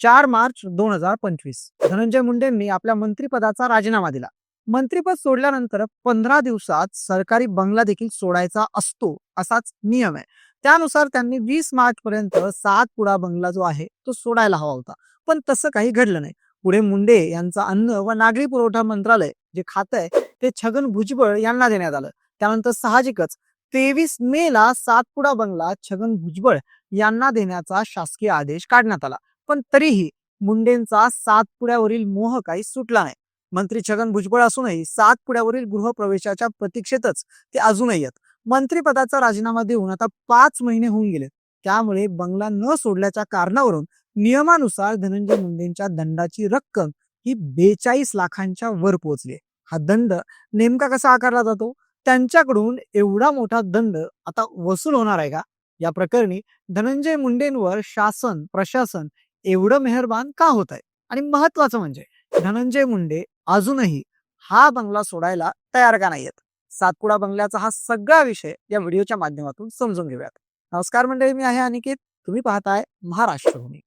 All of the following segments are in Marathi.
चार मार्च दोन हजार पंचवीस. धनंजय मुंडेंनी आपल्या मंत्रिपदाचा राजीनामा दिला. मंत्रिपद सोडल्यानंतर पंधरा दिवसात सरकारी बंगला देखील सोडायचा असतो असाच नियम आहे. त्यानुसार त्यांनी वीस मार्च पर्यंत सातपुडा बंगला जो आहे तो सोडायला हवा होता. पण तसं काही घडलं नाही. पुढे मुंडे यांचा अन्न व नागरी पुरवठा मंत्रालय जे खात आहे ते छगन भुजबळ यांना देण्यात आलं. त्यानंतर साहजिकच तेवीस मे ला सातपुडा बंगला छगन भुजबळ यांना देण्याचा शासकीय आदेश काढण्यात आला. पण तरीही मुंडेंचा सातपुड्यावरील मोह काही सुटला नाही. मंत्री छगन भुजबळ असूनही सातपुड्यावरील गृहप्रवेशाच्या प्रतीक्षेतच ते अजूनही आहेत. मंत्रीपदाचा राजीनामा देऊन आता पाच महिने होऊन गेले त्यामुळे बंगला न सोडल्याच्या कारणावरून नियमानुसार धनंजय मुंडेंच्या दंडाची रक्कम ही बेचाळीस लाखांच्या वर पोहोचली हा दंड नेमका कसा आकारला जातो? त्यांच्याकडून एवढा मोठा दंड आता वसूल होणार आहे का? या प्रकरणी धनंजय मुंडेंवर शासन प्रशासन एवढं मेहरबान का होत आहे आणि महत्वाचं म्हणजे धनंजय मुंडे अजूनही हा बंगला सोडायला तयार का नाहीयेत? सातपुडा बंगल्याचा हा सगळा विषय या व्हिडिओच्या माध्यमातून समजून घेऊयात. नमस्कार मंडळी मी आहे अनिकेत. तुम्ही पाहताय महाराष्ट्रभूमी.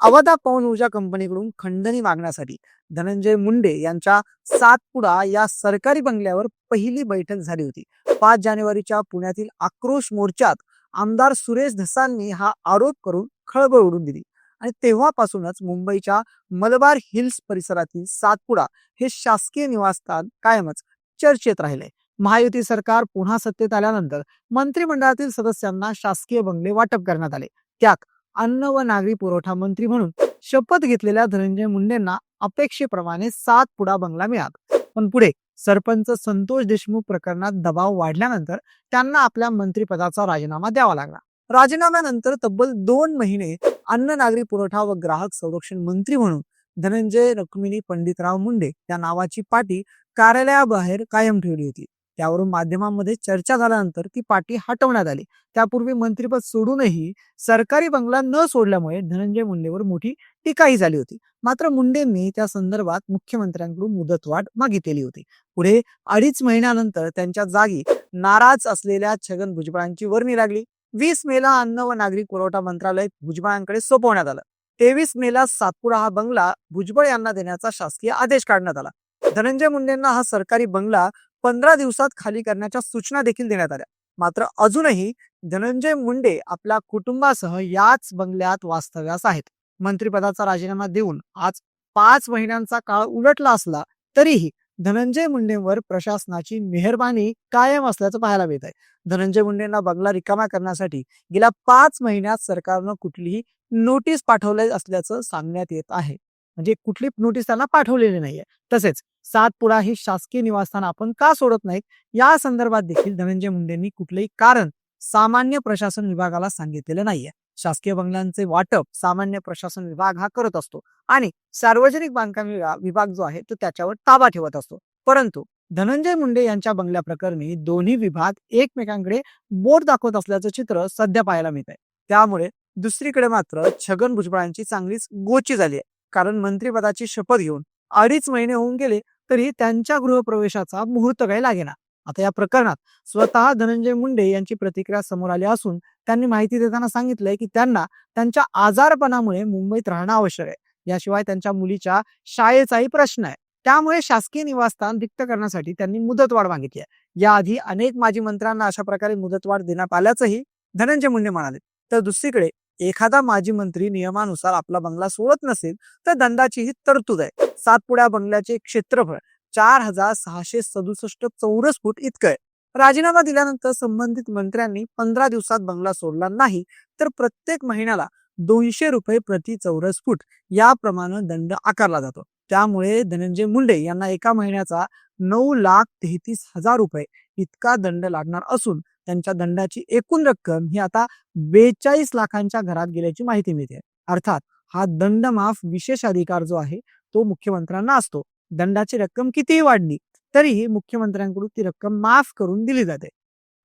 अवधा पवन ऊर्जा कंपनीकडून खंडणी मागण्यासाठी धनंजय मुंडे यांच्या सातपुडा या सरकारी बंगल्यावर पहिली बैठक झाली होती. पाच जानेवारीच्या पुण्यातील आक्रोश मोर्चात आमदार सुरेश धसांनी हा आरोप करून खळबळ उडून दिली. आणि तेव्हापासूनच मुंबईच्या मलबार हिल्स परिसरातील सातपुडा हे शासकीय निवासस्थान कायमच चर्चेत राहिले. महायुती सरकार पुन्हा सत्तेत आल्यानंतर मंत्रिमंडळातील सदस्यांना शासकीय बंगले वाटप करण्यात आले. त्यात अन्न व नागरी पुरवठा मंत्री म्हणून शपथ घेतलेल्या धनंजय मुंडेंना अपेक्षेप्रमाणे सात पुडा बंगला मिळाला. पण पुढे सरपंच संतोष देशमुख प्रकरणात दबाव वाढल्यानंतर त्यांना आपल्या मंत्रिपदाचा राजीनामा द्यावा लागला. राजीनाम्यानंतर तब्बल दोन महिने अन्न नागरी पुरवठा व ग्राहक संरक्षण मंत्री म्हणून धनंजय रक्मिणी पंडितराव मुंडे या नावाची पाटी कार्यालयाबाहेर कायम ठेवली होती. त्यावरून माध्यमांमध्ये चर्चा झाल्यानंतर ती पाटी हटवण्यात आली. त्यापूर्वी मंत्रीपद सोडूनही सरकारी बंगला न सोडल्यामुळे धनंजय मुंडेवर मोठी टीकाही झाली होती. मात्र मुंडेंनी त्या संदर्भात मुख्यमंत्र्यांकडून मुदतवाढ मागितलेली होती. पुढे अडीच महिन्यानंतर त्यांच्या जागी नाराज असलेल्या छगन भुजबळांची वर्णी लागली. वीस मेला अन्न व नागरिक पुरवठा मंत्रालय भुजबळांकडे सोपवण्यात आलं. तेवीस मेला सातपुडा हा बंगला भुजबळ यांना देण्याचा शासकीय आदेश काढण्यात आला. धनंजय मुंडेंना हा सरकारी बंगला पंधरा दिवसात खाली करण्याच्या सूचना देखील देण्यात आल्या. मात्र अजूनही धनंजय मुंडे आपल्या कुटुंबासह याच बंगल्यात वास्तव्यास आहेत. मंत्रिपदाचा राजीनामा देऊन आज पाच महिन्यांचा काळ उलटला असला तरीही धनंजय मुंडेंवर प्रशासनाची मेहरबानी कायम असल्याचं पाहायला मिळत आहे. धनंजय मुंडेंना बंगला रिकामा करण्यासाठी गेल्या पाच महिन्यात सरकारनं कुठलीही नोटीस पाठवले असल्याचं सांगण्यात येत आहे. म्हणजे कुठली नोटीस त्यांना पाठवलेली नाहीये. तसेच सातपुडा ही शासकीय निवासस्थान आपण का सोडत नाहीत? या संदर्भात देखील धनंजय मुंडेंनी कुठलंही कारण सामान्य प्रशासन विभागाला सांगितलेलं नाहीये. शासकीय बंगल्यांचे वाटप सामान्य प्रशासन विभाग हा करत असतो आणि सार्वजनिक बांधकाम विभाग जो आहे तो त्याच्यावर ताबा ठेवत असतो. परंतु धनंजय मुंडे यांच्या बंगल्या प्रकरणी दोन्ही विभाग एकमेकांकडे बोट दाखवत असल्याचं चित्र सध्या पाहायला मिळत आहे त्यामुळे दुसरीकडे मात्र छगन भुजबळांची चांगलीच गोची झाली आहे. कारण मंत्रिपदाची शपथ घेऊन अडीच महिने होऊन गेले तरी त्यांच्या गृहप्रवेशाचा मुहूर्त काही लागेना. आता या प्रकरणात स्वतः धनंजय मुंडे यांची प्रतिक्रिया समोर आली असून त्यांनी माहिती देताना सांगितलंय की त्यांना त्यांच्या आजारपणामुळे मुंबईत राहणं आवश्यक आहे. याशिवाय त्यांच्या मुलीच्या शाळेचाही प्रश्न आहे. त्यामुळे शासकीय निवासस्थान रिक्त करण्यासाठी त्यांनी मुदतवाढ मागितली आहे. याआधी अनेक माजी मंत्र्यांना अशा प्रकारे मुदतवाढ देण्यात आल्याचंही धनंजय मुंडे म्हणाले. तर दुसरीकडे एखादा माजी मंत्री नियमानुसार आपला बंगला सोडत नसेल तर दंडाची ही तरतूद आहे. सातपुड्या बंगल्याचे क्षेत्रफळ चार हजार सहाशे सदुसष्ट चौरस फूट इतकं आहे. राजीनामा दिल्यानंतर संबंधित मंत्र्यांनी पंधरा दिवसात बंगला सोडला नाही तर प्रत्येक महिन्याला दोनशे रुपये प्रति चौरस फूट याप्रमाणे दंड आकारला जातो. त्यामुळे धनंजय मुंडे यांना एका महिन्याचा नऊ लाख तेहतीस हजार रुपये इतका दंड लागणार असून त्यांच्या दंडाची एकूण रक्कम ही आता बेचाळीस लाखांच्या घरात गेल्याची माहिती मिळते. अर्थात हा दंड माफ विशेष अधिकार जो आहे तो मुख्यमंत्र्यांना असतो. दंडाची रक्कम कितीही वाढली तरीही मुख्यमंत्र्यांकडून ती रक्कम माफ करून दिली जाते.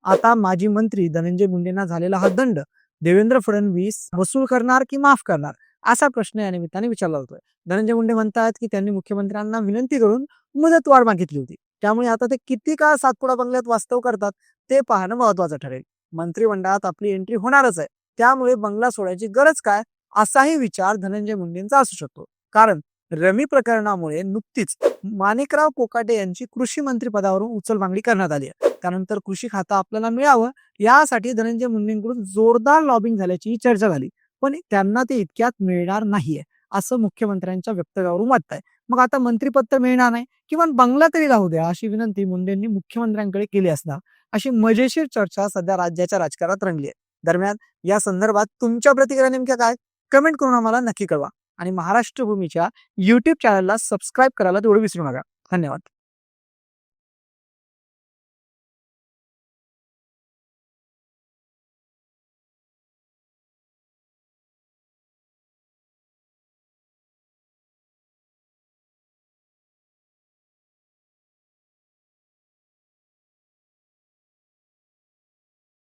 आता माजी मंत्री धनंजय मुंडेंना झालेला हा दंड देवेंद्र फडणवीस वसूल करणार की माफ करणार असा प्रश्न या निमित्ताने विचारला जातोय. धनंजय मुंडे म्हणतात की त्यांनी मुख्यमंत्र्यांना विनंती करून मुदतवाढ मागितली होती. त्यामुळे आता ते किती काळ सातपुडा बंगल्यात वास्तव करतात ते पाहणं महत्वाचं ठरेल. मंत्रिमंडळात आपली एंट्री होणारच आहे. त्यामुळे बंगला सोडायची गरज काय असाही विचार धनंजय मुंडेंचा असू शकतो. कारण रमी प्रकरणामुळे नुकतीच माणिकराव कोकाटे यांची कृषी मंत्री पदावरून उचलबांगडी करण्यात आली आहे. त्यानंतर कृषी खातं आपल्याला मिळावं यासाठी धनंजय मुंडेंकडून जोरदार लॉबिंग झाल्याची चर्चा झाली. पण त्यांना ते इतक्यात मिळणार नाहीये असं मुख्यमंत्र्यांच्या वक्तव्यावरून वाटतंय. मग आता मंत्रीपद तर मिळणार नाही किंवा बंगला तरी राहू द्या अशी विनंती मुंडेंनी मुख्यमंत्र्यांकडे केली असणार. अशी मजेशीर चर्चा सध्या राज्याच्या राजकारणात रंगली आहे. दरम्यान या संदर्भात तुमच्या प्रतिक्रिया नेमक्या काय? कमेंट करून आम्हाला नक्की कळवा. आणि महाराष्ट्र भूमीच्या युट्यूब चॅनलला सबस्क्राईब करायला तेवढं विसरू नका. धन्यवाद.